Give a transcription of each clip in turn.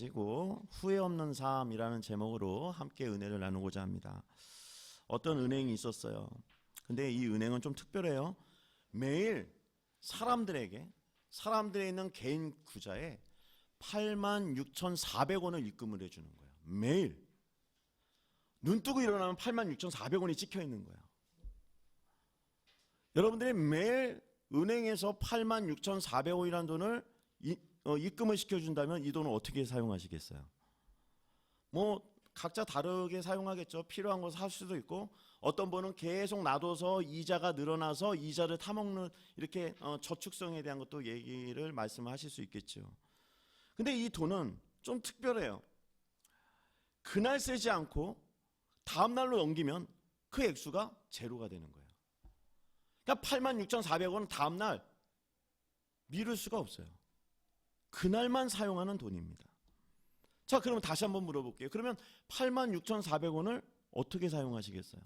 가지고 후회 없는 삶이라는 제목으로 함께 은혜를 나누고자 합니다. 어떤 은행이 있었어요. 근데 이 은행은 좀 특별해요. 매일 사람들에게 사람들에 있는 개인 구자에 8만 6,400원을 입금을 해주는 거예요. 매일 눈 뜨고 일어나면 8만 6,400원이 찍혀 있는 거예요. 여러분들이 매일 은행에서 8만 6,400원이라는 돈을 입금을 시켜준다면 이 돈을 어떻게 사용하시겠어요? 뭐 각자 다르게 사용하겠죠. 필요한 거 살 수도 있고 어떤 분은 계속 놔둬서 이자가 늘어나서 이자를 타먹는 이렇게 어, 저축성에 대한 것도 얘기를 말씀하실 수 있겠죠. 근데 이 돈은 좀 특별해요. 그날 쓰지 않고 다음 날로 넘기면 그 액수가 제로가 되는 거예요. 그러니까 86,400원은 다음 날 미룰 수가 없어요. 그날만 사용하는 돈입니다. 자, 그러면 다시 한번 물어볼게요. 그러면 86,400원을 어떻게 사용하시겠어요?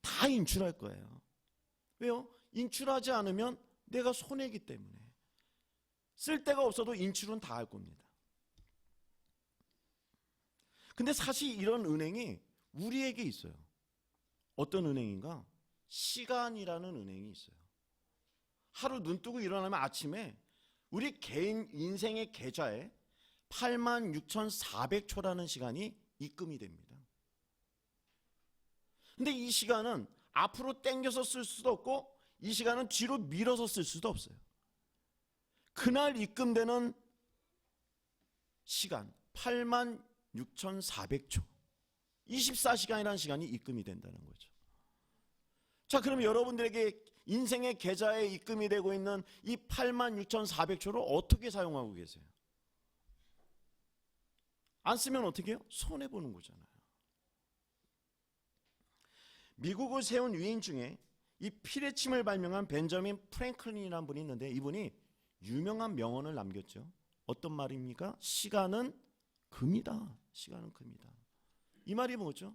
다 인출할 거예요. 왜요? 인출하지 않으면 내가 손해기 때문에. 쓸 데가 없어도 인출은 다 할 겁니다. 근데 사실 이런 은행이 우리에게 있어요. 어떤 은행인가? 시간이라는 은행이 있어요. 하루 눈 뜨고 일어나면 아침에 우리 개인 인생의 계좌에 86,400초라는 시간이 입금이 됩니다. 근데 이 시간은 앞으로 당겨서 쓸 수도 없고 이 시간은 뒤로 밀어서 쓸 수도 없어요. 그날 입금되는 시간 86,400초. 24시간이라는 시간이 입금이 된다는 거죠. 자, 그럼 여러분들에게 인생의 계좌에 입금이 되고 있는 이 86,400초를 어떻게 사용하고 계세요? 안 쓰면 어떻게 해요? 손해보는 거잖아요. 미국을 세운 위인 중에 이 피레침을 발명한 벤저민 프랭클린이라는 분이 있는데 이분이 유명한 명언을 남겼죠. 어떤 말입니까? 시간은 금이다. 시간은 금이다. 이 말이 뭐죠?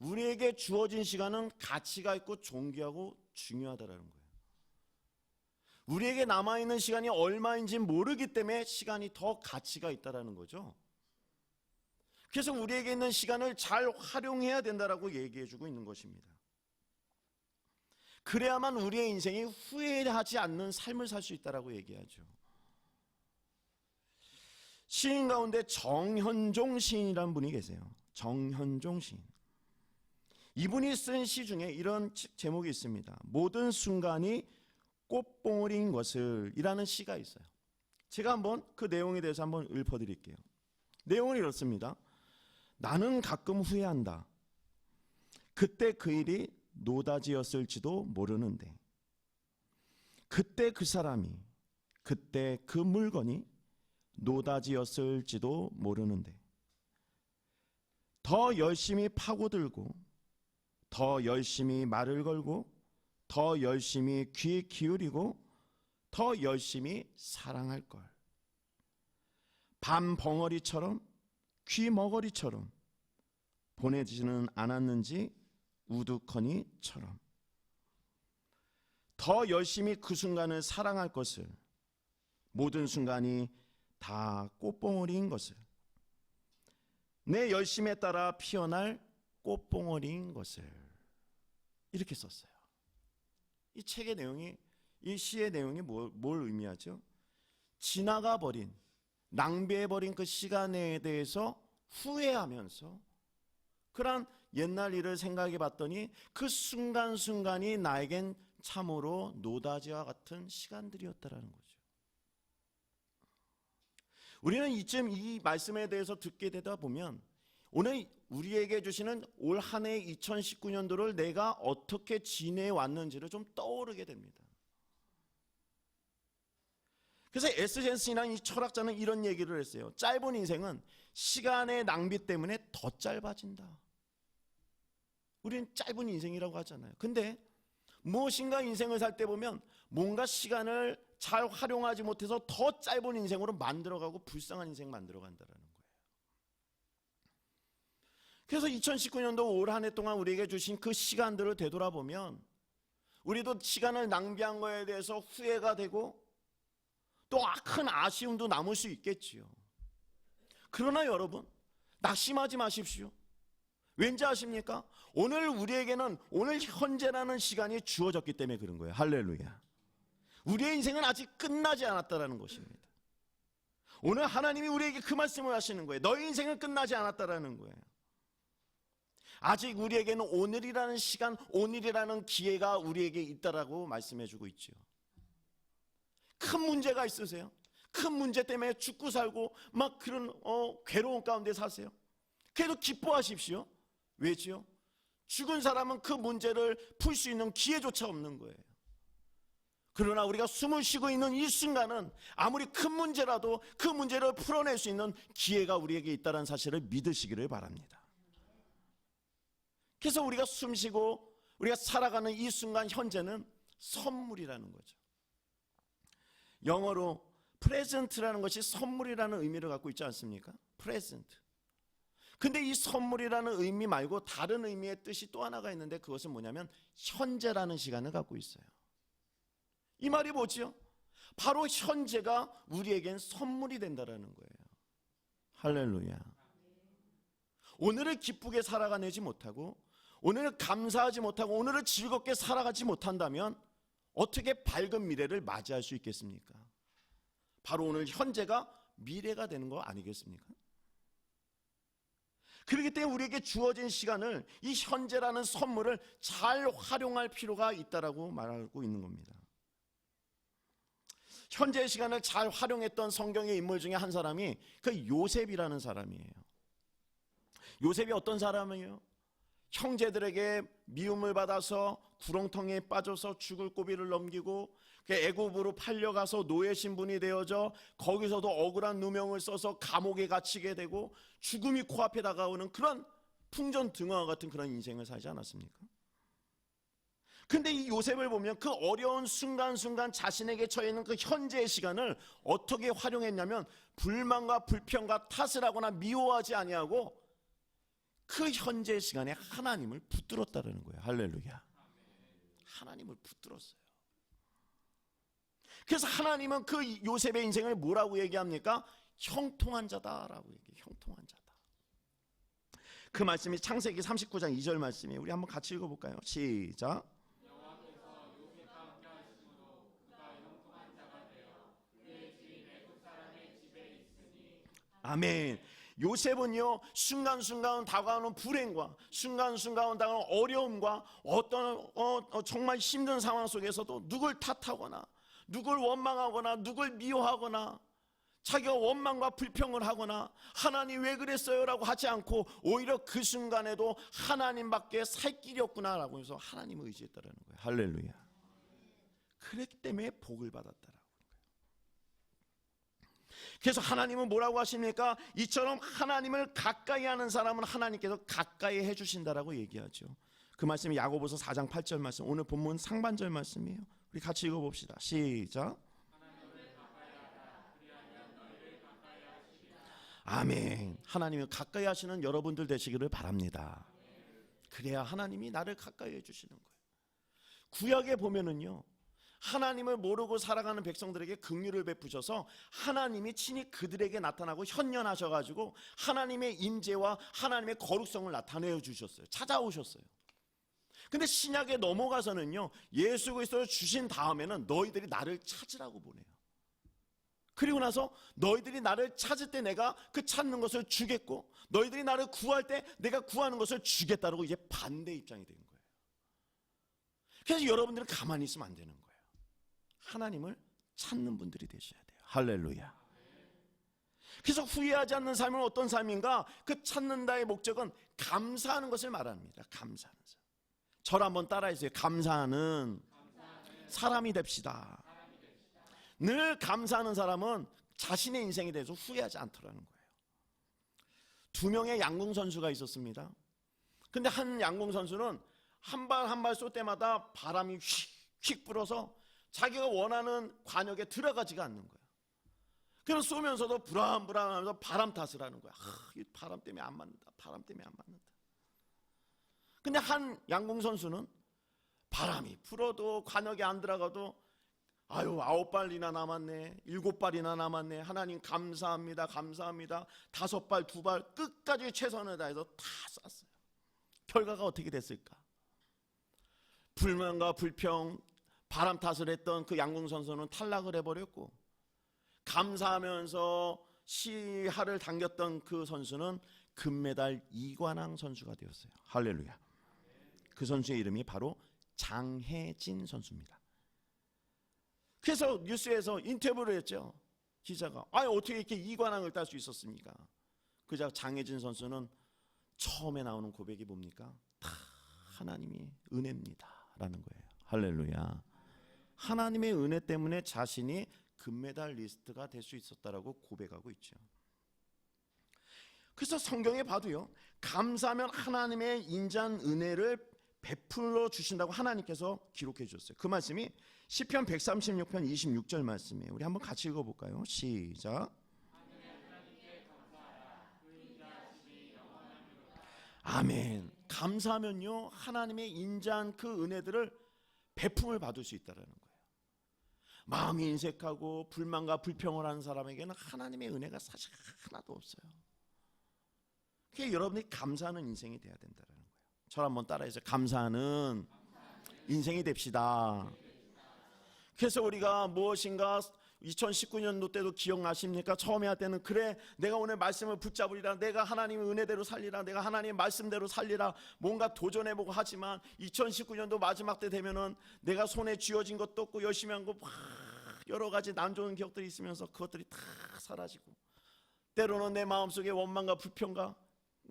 우리에게 주어진 시간은 가치가 있고 존귀하고 중요하다라는 거예요. 우리에게 남아있는 시간이 얼마인지 모르기 때문에 시간이 더 가치가 있다라는 거죠. 그래서 우리에게 있는 시간을 잘 활용해야 된다라고 얘기해 주고 있는 것입니다. 그래야만 우리의 인생이 후회하지 않는 삶을 살 수 있다라고 얘기하죠. 시인 가운데 정현종 시인이라는 분이 계세요. 정현종 시인. 이분이 쓴 시 중에 이런 제목이 있습니다. 모든 순간이 꽃봉오리인 것을 이라는 시가 있어요. 제가 한번 그 내용에 대해서 한번 읊어드릴게요. 내용은 이렇습니다. 나는 가끔 후회한다. 그때 그 일이 노다지였을지도 모르는데, 그때 그 사람이, 그때 그 물건이 노다지였을지도 모르는데, 더 열심히 파고들고, 더 열심히 말을 걸고, 더 열심히 귀 기울이고, 더 열심히 사랑할 걸. 밤 벙어리처럼 귀 머거리처럼 보내지는 않았는지 우두커니처럼 더 열심히 그 순간을 사랑할 것을 모든 순간이 다 꽃봉오리인 것을 내 열심에 따라 피어날 꽃봉오리인 것을 이렇게 썼어요. 이 책의 내용이 이 시의 내용이 뭘, 뭘 의미하죠? 지나가 버린 낭비해 버린 그 시간에 대해서 후회하면서 그런 옛날 일을 생각해 봤더니 그 순간순간이 나에겐 참으로 노다지와 같은 시간들이었다라는 거죠. 우리는 이쯤 이 말씀에 대해서 듣게 되다 보면 오늘 우리에게 주시는 올 한 해 2019년도를 내가 어떻게 지내왔는지를 좀 떠오르게 됩니다. 그래서 에스젠스라는 이 철학자는 이런 얘기를 했어요. 짧은 인생은 시간의 낭비 때문에 더 짧아진다. 우리는 짧은 인생이라고 하잖아요. 근데 무엇인가 인생을 살 때 보면 뭔가 시간을 잘 활용하지 못해서 더 짧은 인생으로 만들어가고 불쌍한 인생 만들어간다는 거예요. 그래서 2019년도 올 한 해 동안 우리에게 주신 그 시간들을 되돌아보면 우리도 시간을 낭비한 거에 대해서 후회가 되고 또 큰 아쉬움도 남을 수 있겠지요. 그러나 여러분, 낙심하지 마십시오. 왠지 아십니까? 오늘 우리에게는 오늘 현재라는 시간이 주어졌기 때문에 그런 거예요. 할렐루야. 우리의 인생은 아직 끝나지 않았다라는 것입니다. 오늘 하나님이 우리에게 그 말씀을 하시는 거예요. 너희 인생은 끝나지 않았다라는 거예요. 아직 우리에게는 오늘이라는 시간, 오늘이라는 기회가 우리에게 있다라고 말씀해 주고 있죠. 큰 문제가 있으세요? 큰 문제 때문에 죽고 살고 막 그런 어, 괴로운 가운데 사세요. 그래도 기뻐하십시오. 왜지요? 죽은 사람은 그 문제를 풀 수 있는 기회조차 없는 거예요. 그러나 우리가 숨을 쉬고 있는 이 순간은 아무리 큰 문제라도 그 문제를 풀어낼 수 있는 기회가 우리에게 있다는 사실을 믿으시기를 바랍니다. 그래서 우리가 숨 쉬고 우리가 살아가는 이 순간 현재는 선물이라는 거죠. 영어로 프레젠트라는 것이 선물이라는 의미를 갖고 있지 않습니까? 프레젠트. 근데 이 선물이라는 의미 말고 다른 의미의 뜻이 또 하나가 있는데 그것은 뭐냐면 현재라는 시간을 갖고 있어요. 이 말이 뭐지요? 바로 현재가 우리에겐 선물이 된다라는 거예요. 할렐루야. 오늘을 기쁘게 살아가내지 못하고 오늘을 감사하지 못하고 오늘을 즐겁게 살아가지 못한다면 어떻게 밝은 미래를 맞이할 수 있겠습니까? 바로 오늘 현재가 미래가 되는 거 아니겠습니까? 그렇기 때문에 우리에게 주어진 시간을 이 현재라는 선물을 잘 활용할 필요가 있다라고 말하고 있는 겁니다. 현재의 시간을 잘 활용했던 성경의 인물 중에 한 사람이 그 요셉이라는 사람이에요. 요셉이 어떤 사람이에요? 형제들에게 미움을 받아서 구렁텅이에 빠져서 죽을 고비를 넘기고 그 애굽으로 팔려가서 노예 신분이 되어져 거기서도 억울한 누명을 써서 감옥에 갇히게 되고 죽음이 코앞에 다가오는 그런 풍전등화와 같은 그런 인생을 살지 않았습니까? 근데 이 요셉을 보면 그 어려운 순간순간 자신에게 처해 있는 그 현재의 시간을 어떻게 활용했냐면 불만과 불평과 탓을 하거나 미워하지 아니하고 그 현재 시간에 하나님을 붙들었다는 거예요. 할렐루야. 하나님을 붙들었어요. 그래서 하나님은 그 요셉의 인생을 뭐라고 얘기합니까? 형통한 자다라고 얘기해요. 형통한 자다. 그 말씀이 창세기 39장 2절 말씀이에요. 우리 한번 같이 읽어볼까요? 시작. 아멘. 요셉은요 순간순간 다가오는 불행과 순간순간 다가오는 어려움과 어떤 어, 어, 정말 힘든 상황 속에서도 누굴 탓하거나 누굴 원망하거나 누굴 미워하거나 자기가 원망과 불평을 하거나 하나님 왜 그랬어요라고 하지 않고 오히려 그 순간에도 하나님밖에 살 길이 없구나라고 해서 하나님을 의지했다라는 거예요. 할렐루야. 그랬기 때문에 복을 받았다라고. 그래서 하나님은 뭐라고 하십니까? 이처럼 하나님을 가까이 하는 사람은 하나님께서 가까이 해 주신다라고 얘기하죠. 그 말씀이 야고보서 4장 8절 말씀. 오늘 본문 상반절 말씀이에요. 우리 같이 읽어 봅시다. 시작. 아멘. 하나님을 가까이 하시는 여러분들 되시기를 바랍니다. 그래야 하나님이 나를 가까이 해 주시는 거예요. 구약에 보면은요. 하나님을 모르고 살아가는 백성들에게 긍휼을 베푸셔서 하나님이 친히 그들에게 나타나고 현연하셔 가지고 하나님의 임재와 하나님의 거룩성을 나타내 주셨어요. 찾아오셨어요. 근데 신약에 넘어가서는요. 예수 그리스도를 주신 다음에는 너희들이 나를 찾으라고 보내요. 그리고 나서 너희들이 나를 찾을 때 내가 그 찾는 것을 주겠고 너희들이 나를 구할 때 내가 구하는 것을 주겠다라고 이제 반대 입장이 된 거예요. 그래서 여러분들은 가만히 있으면 안 되는 거예요. 하나님을 찾는 분들이 되셔야 돼요. 할렐루야. 그래서 후회하지 않는 삶은 어떤 삶인가? 그 찾는다의 목적은 감사하는 것을 말합니다. 감사하는 삶. 저를 한번 따라해주세요. 감사하는 사람이 됩시다. 늘 감사하는 사람은 자신의 인생에 대해서 후회하지 않더라는 거예요. 두 명의 양궁 선수가 있었습니다. 근데 한 양궁 선수는 한 발 한 발 쏠 때마다 바람이 휙휙 불어서 자기가 원하는 관역에 들어가지가 않는 거야. 그래서 쏘면서도 불안불안하면서 바람 탓을 하는 거야. 아, 이 바람 때문에 안 맞는다. 바람 때문에 안 맞는다. 근데 한 양궁 선수는 바람이 불어도 관역에 안 들어가도 아유 아홉 발이나 남았네 일곱 발이나 남았네 하나님 감사합니다 감사합니다 다섯 발 두 발 끝까지 최선을 다해서 다 쐈어요 결과가 어떻게 됐을까 불만과 불평 바람 탓을 했던 그 양궁 선수는 탈락을 해버렸고 감사하면서 시하를 당겼던 그 선수는 금메달 이관왕 선수가 되었어요 할렐루야 그 선수의 이름이 바로 장혜진 선수입니다 그래서 뉴스에서 인터뷰를 했죠. 기자가 아니 어떻게 이렇게 이관왕을 딸 수 있었습니까? 그자 장혜진 선수는 처음에 나오는 고백이 뭡니까? 다 하나님이 은혜입니다라는 거예요. 할렐루야. 하나님의 은혜 때문에 자신이 금메달 리스트가 될 수 있었다라고 고백하고 있죠. 그래서 성경에 봐도요. 감사하면 하나님의 인자한 은혜를 베풀어 주신다고 하나님께서 기록해 주셨어요. 그 말씀이 시편 136편 26절 말씀이에요. 우리 한번 같이 읽어 볼까요? 시작. 아멘. 감사하면요. 하나님의 인자한 그 은혜들을 베품을 받을 수 있다라는 거예요. 마음이 인색하고 불만과 불평을 하는 사람에게는 하나님의 은혜가 사실 하나도 없어요. 그게 여러분이 감사하는 인생이 돼야 된다는 거예요. 저를 한번 따라해서 감사하는 인생이 됩시다. 그래서 우리가 무엇인가 2019년도 때도 기억나십니까? 처음에 할 때는 그래 내가 오늘 말씀을 붙잡으리라 내가 하나님의 은혜대로 살리라 내가 하나님의 말씀대로 살리라 뭔가 도전해보고 하지만 2019년도 마지막 때 되면은 내가 손에 쥐어진 것도 없고 열심히 한 거 여러 가지 난 좋은 기억들이 있으면서 그것들이 다 사라지고 때로는 내 마음속에 원망과 불평과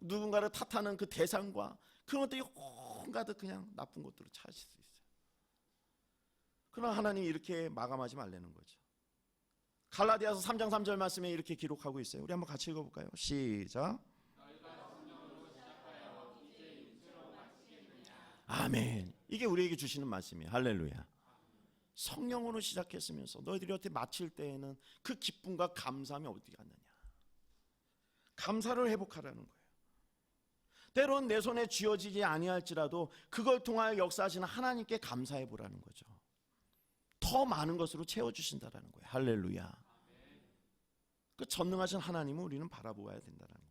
누군가를 탓하는 그 대상과 그런 것들이 온가득 그냥 나쁜 것들을 찾을 수 있어요. 그러나 하나님이 이렇게 마감하지 말라는 거죠. 갈라디아서 3장 3절 말씀에 이렇게 기록하고 있어요. 우리 한번 같이 읽어볼까요? 시작. 아멘. 이게 우리에게 주시는 말씀이에요. 할렐루야. 성령으로 시작했으면서 너희들이 어떻게 마칠 때에는 그 기쁨과 감사함이 어디 갔느냐. 감사를 회복하라는 거예요. 때론 내 손에 쥐어지지 아니할지라도 그걸 통하여 역사하시는 하나님께 감사해 보라는 거죠. 더 많은 것으로 채워 주신다라는 거예요. 할렐루야. 그 전능하신 하나님을 우리는 바라보아야 된다는 겁니다.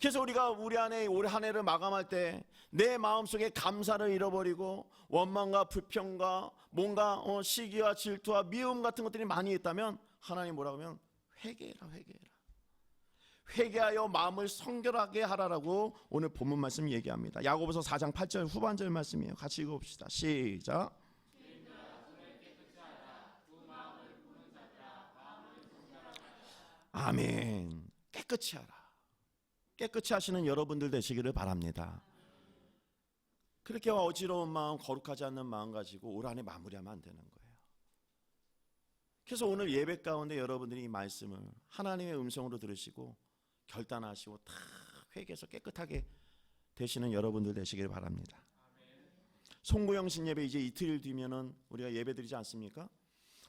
그래서 우리가 우리 안에 올 한 해를 마감할 때 내 마음속에 감사를 잃어버리고 원망과 불평과 뭔가 어, 시기와 질투와 미움 같은 것들이 많이 있다면 하나님 뭐라고 하면 회개해라 회개해라. 회개하여 마음을 성결하게 하라라고 오늘 본문 말씀 얘기합니다. 야고보서 4장 8절 후반절 말씀이에요. 같이 읽어봅시다. 시작. 아멘. 깨끗이 하라. 깨끗이 하시는 여러분들 되시기를 바랍니다. 그렇게 어지러운 마음, 거룩하지 않는 마음 가지고 올 한해 마무리하면 안 되는 거예요. 그래서 오늘 예배 가운데 여러분들이 이 말씀을 하나님의 음성으로 들으시고 결단하시고 다 회개해서 깨끗하게 되시는 여러분들 되시길 바랍니다. 송구영 신 예배 이제 이틀 뒤면은 우리가 예배 드리지 않습니까?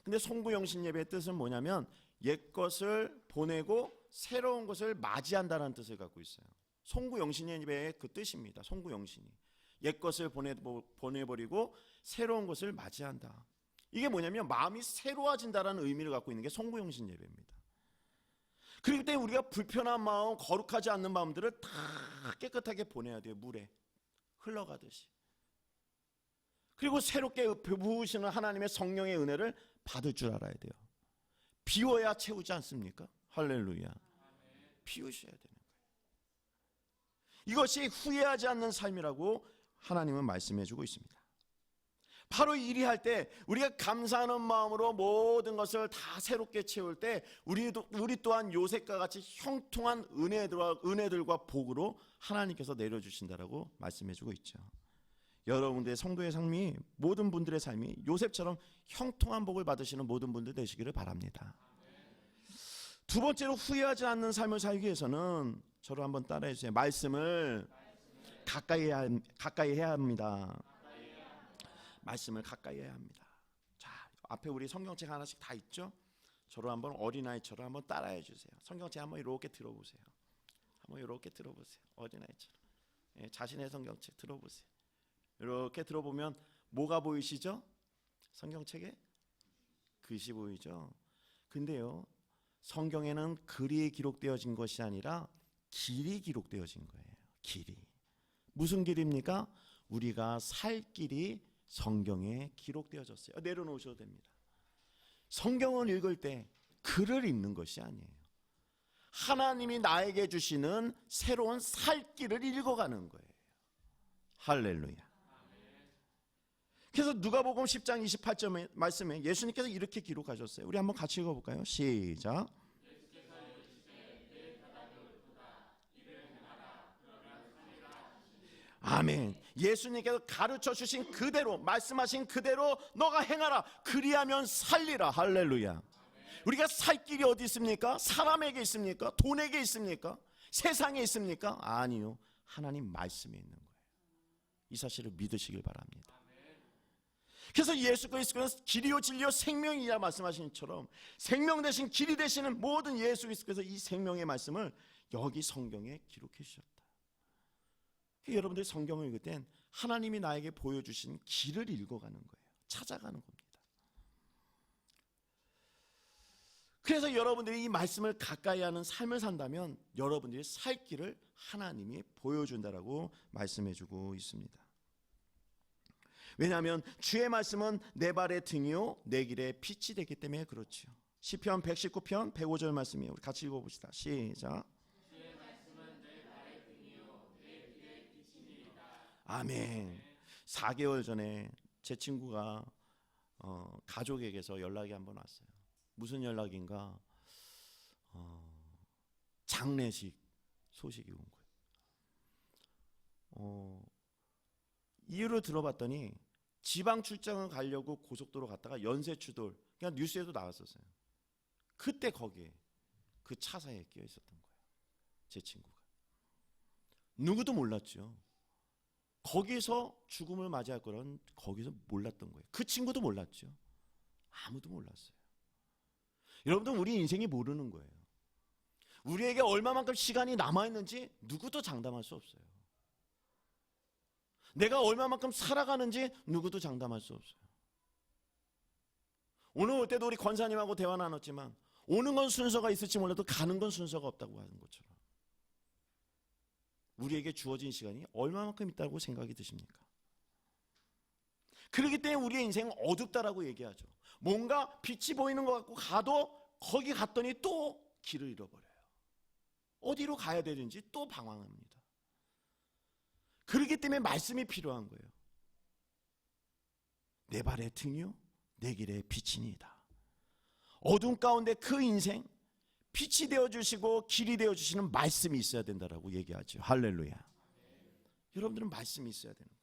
근데 송구영신 예배의 뜻은 뭐냐면 옛 것을 보내고 새로운 것을 맞이한다는 뜻을 갖고 있어요. 송구영신 예배의 그 뜻입니다. 송구영신이 옛 것을 보내 보내버리고 새로운 것을 맞이한다. 이게 뭐냐면 마음이 새로워진다라는 의미를 갖고 있는 게 송구영신 예배입니다. 그렇기 때문에 우리가 불편한 마음, 거룩하지 않는 마음들을 다 깨끗하게 보내야 돼요. 물에 흘러가듯이. 그리고 새롭게 부으시는 하나님의 성령의 은혜를 받을 줄 알아야 돼요. 비워야 채우지 않습니까? 할렐루야. 비우셔야 되는 거예요. 이것이 후회하지 않는 삶이라고 하나님은 말씀해 주고 있습니다. 바로 일이 할 때 우리가 감사하는 마음으로 모든 것을 다 새롭게 채울 때 우리도 우리 또한 요셉과 같이 형통한 은혜들과 은혜들과 복으로 하나님께서 내려 주신다라고 말씀해 주고 있죠. 여러분들의 성도의 삶이 모든 분들의 삶이 요셉처럼 형통한 복을 받으시는 모든 분들 되시기를 바랍니다. 두 번째로 후회하지 않는 삶을 살기 위해서는 저를 한번 따라해 주세요. 말씀을 가까이 해야, 가까이 해야 합니다. 말씀을 가까이 해야 합니다. 자, 앞에 우리 성경책 하나씩 다 있죠? 저를 한번 어린아이처럼 한번 따라해 주세요. 성경책 한번 이렇게 들어보세요. 한번 이렇게 들어보세요. 어린아이처럼. 예, 자신의 성경책 들어보세요. 이렇게 들어보면 뭐가 보이시죠? 성경책에 글씨 보이죠? 근데요. 성경에는 글이 기록되어진 것이 아니라 길이 기록되어진 거예요. 길이. 무슨 길입니까? 우리가 살 길이 성경에 기록되어졌어요. 내려놓으셔도 됩니다. 성경을 읽을 때 글을 읽는 것이 아니에요. 하나님이 나에게 주시는 새로운 살 길을 읽어가는 거예요. 할렐루야. 그래서 누가복음 10장 28절 말씀에 예수님께서 이렇게 기록하셨어요. 우리 한번 같이 읽어 볼까요? 시작. 아멘. 예수님께서 가르쳐 주신 그대로 말씀하신 그대로 너가 행하라. 그리하면 살리라. 할렐루야. 우리가 살 길이 어디 있습니까? 사람에게 있습니까? 돈에게 있습니까? 세상에 있습니까? 아니요. 하나님 말씀에 있는 거예요. 이 사실을 믿으시길 바랍니다. 그래서 예수 그리스도는 길이요 진리요 생명이라 말씀하신 것처럼 생명 대신 길이 되시는 모든 예수 그리스도께서 이 생명의 말씀을 여기 성경에 기록해 주셨다. 그 여러분들이 성경을 읽을 땐 하나님이 나에게 보여주신 길을 읽어가는 거예요. 찾아가는 겁니다. 그래서 여러분들이 이 말씀을 가까이 하는 삶을 산다면 여러분들이 살 길을 하나님이 보여준다라고 말씀해주고 있습니다. 왜냐하면 주의 말씀은 내 발의 등이요 내 길의 빛이 되기 때문에 그렇죠. 시편 119편 105절 말씀이에요. 우리 같이 읽어봅시다. 시작. 아멘. 4개월 전에 제 친구가 어, 가족에게서 연락이 한 번 왔어요. 무슨 연락인가? 어, 장례식 소식이 온 거예요. 어, 이유를 들어봤더니 지방 출장을 가려고 고속도로 갔다가 연쇄 추돌 그냥 뉴스에도 나왔었어요. 그때 거기에 그 차사에 끼어 있었던 거예요. 제 친구가 누구도 몰랐죠. 거기서 죽음을 맞이할 거는 거기서 몰랐던 거예요. 그 친구도 몰랐죠. 아무도 몰랐어요. 여러분들 우리 인생이 모르는 거예요. 우리에게 얼마만큼 시간이 남아 있는지 누구도 장담할 수 없어요. 내가 얼마만큼 살아가는지 누구도 장담할 수 없어요. 오늘 올 때도 우리 권사님하고 대화 나눴지만 오는 건 순서가 있을지 몰라도 가는 건 순서가 없다고 하는 것처럼 우리에게 주어진 시간이 얼마만큼 있다고 생각이 드십니까? 그렇기 때문에 우리의 인생은 어둡다라고 얘기하죠. 뭔가 빛이 보이는 것 같고 가도 거기 갔더니 또 길을 잃어버려요. 어디로 가야 되는지 또 방황합니다. 그렇기 때문에 말씀이 필요한 거예요. 내 발의 등이요, 내 길의 빛이니이다. 어둠 가운데 그 인생 빛이 되어 주시고 길이 되어 주시는 말씀이 있어야 된다라고 얘기하죠. 할렐루야. 여러분들은 말씀이 있어야 되는 거예요.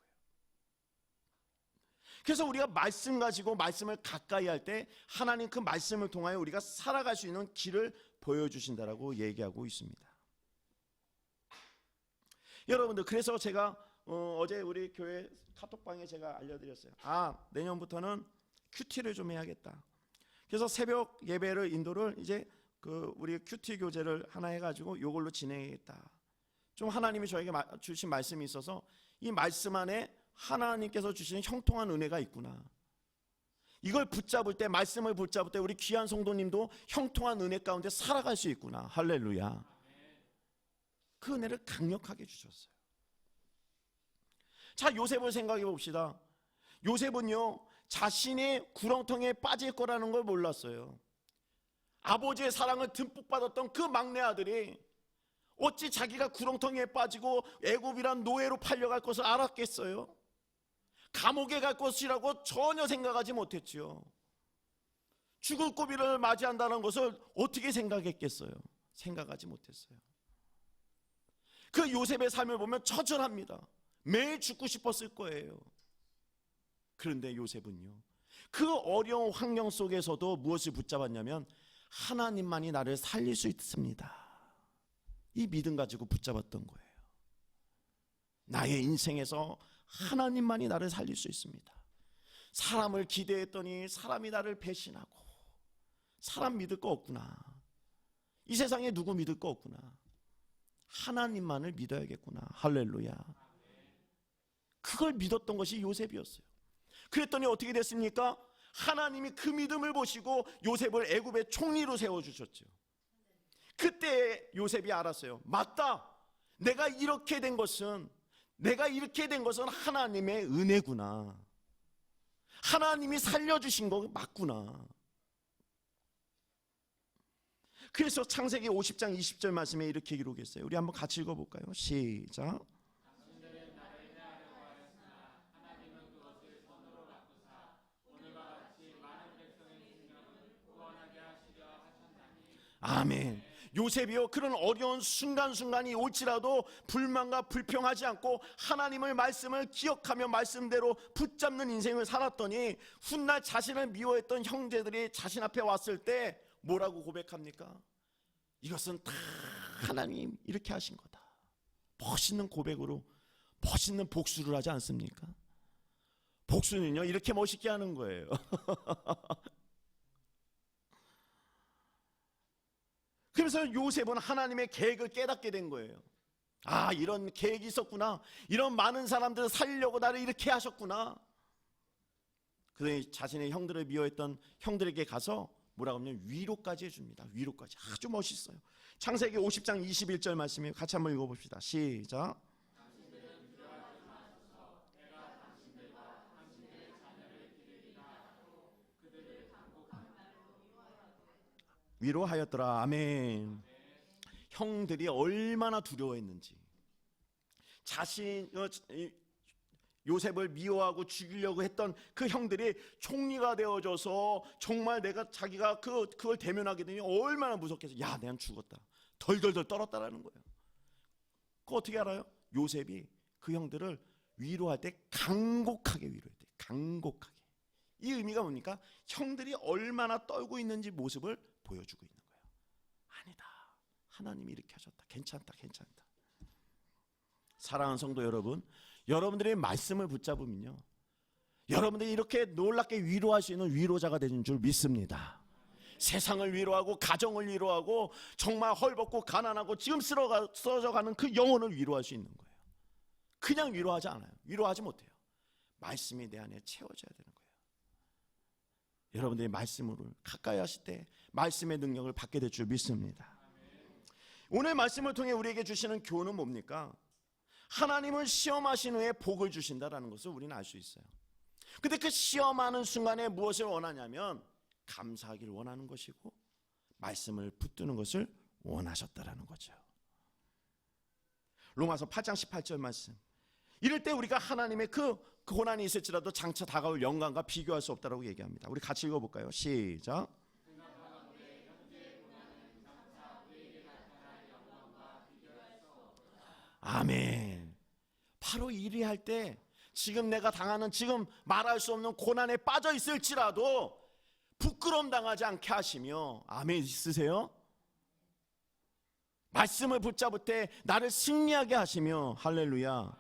그래서 우리가 말씀 가지고 말씀을 가까이 할 때 하나님 그 말씀을 통하여 우리가 살아갈 수 있는 길을 보여 주신다라고 얘기하고 있습니다. 여러분들 그래서 제가 어, 제 우리 교회 카톡방에 제가 알려드렸어요. 아 내년부터는 큐티를 좀 해야겠다. 그래서 새벽 예배를 인도를 이제 그 우리 큐티 교제를 하나 해가지고 이걸로 진행했다. 좀 하나님이 저에게 주신 말씀이 있어서 이 말씀 안에 하나님께서 주시는 형통한 은혜가 있구나. 이걸 붙잡을 때 말씀을 붙잡을 때 우리 귀한 성도님도 형통한 은혜 가운데 살아갈 수 있구나. 할렐루야. 그 은혜를 강력하게 주셨어요. 자, 요셉을 생각해 봅시다. 요셉은요, 자신이 구렁텅이에 빠질 거라는 걸 몰랐어요. 아버지의 사랑을 듬뿍 받았던 그 막내 아들이 어찌 자기가 구렁텅이에 빠지고 애굽이란 노예로 팔려갈 것을 알았겠어요? 감옥에 갈 것이라고 전혀 생각하지 못했지요. 죽을 고비를 맞이한다는 것을 어떻게 생각했겠어요? 생각하지 못했어요. 그 요셉의 삶을 보면 처절합니다. 매일 죽고 싶었을 거예요. 그런데 요셉은요. 그 어려운 환경 속에서도 무엇을 붙잡았냐면 하나님만이 나를 살릴 수 있습니다. 이 믿음 가지고 붙잡았던 거예요. 나의 인생에서 하나님만이 나를 살릴 수 있습니다. 사람을 기대했더니 사람이 나를 배신하고 사람 믿을 거 없구나. 이 세상에 누구 믿을 거 없구나. 하나님만을 믿어야겠구나. 할렐루야. 그걸 믿었던 것이 요셉이었어요. 그랬더니 어떻게 됐습니까? 하나님이 그 믿음을 보시고 요셉을 애굽의 총리로 세워 주셨죠. 그때 요셉이 알았어요. 맞다. 내가 이렇게 된 것은 내가 이렇게 된 것은 하나님의 은혜구나. 하나님이 살려 주신 거 맞구나. 그래서 창세기 50장 20절 말씀에 이렇게 기록했어요. 우리 한번 같이 읽어볼까요? 시작. 아멘. 요셉이요 그런 어려운 순간순간이 올지라도 불만과 불평하지 않고 하나님을 말씀을 기억하며 말씀대로 붙잡는 인생을 살았더니 훗날 자신을 미워했던 형제들이 자신 앞에 왔을 때 뭐라고 고백합니까? 이것은 다 하나님 이렇게 하신 거다. 멋있는 고백으로 멋있는 복수를 하지 않습니까? 복수는요 이렇게 멋있게 하는 거예요. 그래서 요셉은 하나님의 계획을 깨닫게 된 거예요. 아, 이런 계획이 있었구나. 이런 많은 사람들을 살려고 나를 이렇게 하셨구나. 그러니 자신의 형들을 미워했던 형들에게 가서 뭐라고 하면 위로까지 해줍니다. 위로까지. 아주 멋있어요. 창세기 50장 21절 말씀이에요. 같이 한번 읽어봅시다. 시작. 위로하였더라. 아멘. 형들이 얼마나 두려워했는지. 자신 어, 이, 요셉을 미워하고 죽이려고 했던 그 형들이 총리가 되어져서 정말 내가 자기가 그 그걸 대면하게 되니 얼마나 무섭겠어. 야, 내가 죽었다. 덜덜덜 떨었다라는 거예요. 그 어떻게 알아요? 요셉이 그 형들을 위로할 때 강곡하게 위로했대. 강곡하게. 이 의미가 뭡니까? 형들이 얼마나 떨고 있는지 모습을 보여주고 있는 거예요. 아니다. 하나님이 이렇게 하셨다. 괜찮다. 괜찮다. 사랑하는 성도 여러분, 여러분들의 말씀을 붙잡으면요. 여러분들이 이렇게 놀랍게 위로할 수 있는 위로자가 되는 줄 믿습니다. 세상을 위로하고 가정을 위로하고 정말 헐벗고 가난하고 지금 쓰러져가는 그 영혼을 위로할 수 있는 거예요. 그냥 위로하지 않아요. 위로하지 못해요. 말씀이 내 안에 채워져야 되는 거예요. 여러분들이 말씀으로 가까이 하실 때 말씀의 능력을 받게 될 줄 믿습니다. 오늘 말씀을 통해 우리에게 주시는 교훈은 뭡니까? 하나님은 시험하신 후에 복을 주신다라는 것을 우리는 알 수 있어요. 근데 그 시험하는 순간에 무엇을 원하냐면 감사하기를 원하는 것이고 말씀을 붙드는 것을 원하셨다라는 거죠. 로마서 8장 18절 말씀. 이럴 때 우리가 하나님의 그 고난이 있을지라도 장차 다가올 영광과 비교할 수 없다라고 얘기합니다. 우리 같이 읽어 볼까요? 시작. 아멘. 바로 일이 할 때 지금 내가 당하는 지금 말할 수 없는 고난에 빠져 있을지라도 부끄러움 당하지 않게 하시며 아멘 있으세요? 말씀을 붙잡을 때 나를 승리하게 하시며 할렐루야.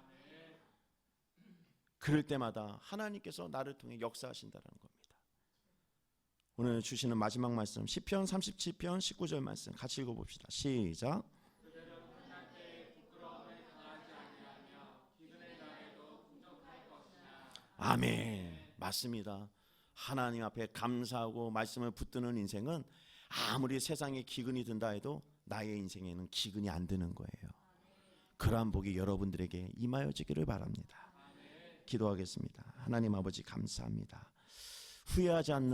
그럴 때마다 하나님께서 나를 통해 역사하신다는 겁니다. 오늘 주시는 마지막 말씀 시편 37편 19절 말씀 같이 읽어 봅시다. 시작. 아멘. 맞습니다. 하나님 앞에 감사하고 말씀을 붙드는 인생은 아무리 세상에 기근이 든다 해도 나의 인생에는 기근이 안 드는 거예요. 그러한 복이 여러분들에게 임하여지기를 바랍니다. 기도하겠습니다. 하나님 아버지 감사합니다. 후회하지 않는